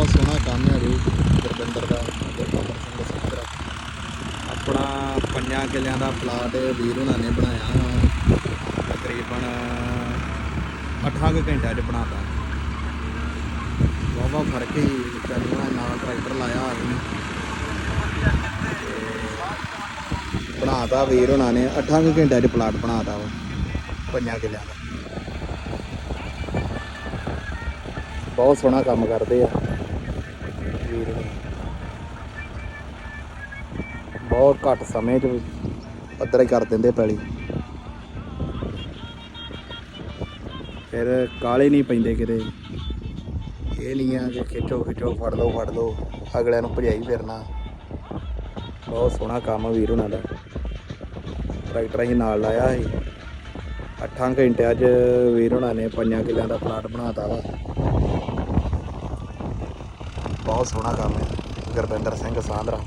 ਬਹੁਤ ਸੋਹਣਾ ਕੰਮ ਹੈ ਜੀ ਗੁਰਬਿੰਦਰ ਦਾ ਗੁਰਬਿੰਦਰ ਸਿੰਘ ਸੱਤਰਾ ਆਪਣਾ ਪੰਜਾਂ ਕਿਲਿਆਂ ਦਾ ਪਲਾਟ ਵੀਰ ਉਹਨਾਂ ਨੇ ਬਣਾਇਆ। ਤਕਰੀਬਨ 8 ਕੁ ਘੰਟਿਆਂ 'ਚ ਬਣਾਤਾ। ਵਾਵਾ ਫ਼ਰਕ ਹੀ ਕਰਨਾ ਨਾਲ ਟਰੈਕਟਰ ਲਾਇਆ ਆਦਮੀ ਤੇ ਬਣਾਤਾ ਵੀਰ ਉਹਨਾਂ ਨੇ 8 ਕੁ ਘੰਟਿਆਂ 'ਚ ਪਲਾਟ ਬਣਾਤਾ ਵਾ ਪੰਜਾਂ ਕਿਲਿਆਂ ਦਾ। ਬਹੁਤ ਸੋਹਣਾ ਕੰਮ ਕਰਦੇ ਆ। ਵੀਰ ਬਹੁਤ ਘੱਟ ਸਮੇਂ 'ਚ ਪੱਧਰ ਕਰ ਦਿੰਦੇ ਪੈਲੀ। ਫਿਰ ਕਾਲੇ ਨਹੀਂ ਪੈਂਦੇ ਕਿਤੇ। ਇਹ ਨਹੀਂ ਆ ਕਿ ਖਿੱਚੋ ਖਿੱਚੋ, ਫੜ ਲਓ ਫੜ ਲਓ, ਅਗਲਿਆਂ ਨੂੰ ਭਜਾਈ ਫਿਰਨਾ। ਬਹੁਤ ਸੋਹਣਾ ਕੰਮ ਵੀਰ ਉਹਨਾਂ ਦਾ। ਟਰੈਕਟਰ ਅਸੀਂ ਨਾਲ ਲਾਇਆ ਸੀ। 8 ਘੰਟਿਆਂ 'ਚ ਵੀਰ ਉਹਨਾਂ ਨੇ ਪੰਜਾਂ ਕਿੱਲਿਆਂ ਦਾ ਪਲਾਟ ਬਣਾਤਾ ਵਾ। ਬਹੁਤ ਸੋਹਣਾ ਕੰਮ ਹੈ। ਗੁਰਵਿੰਦਰ ਸਿੰਘ ਸਾਂਦਰਾ।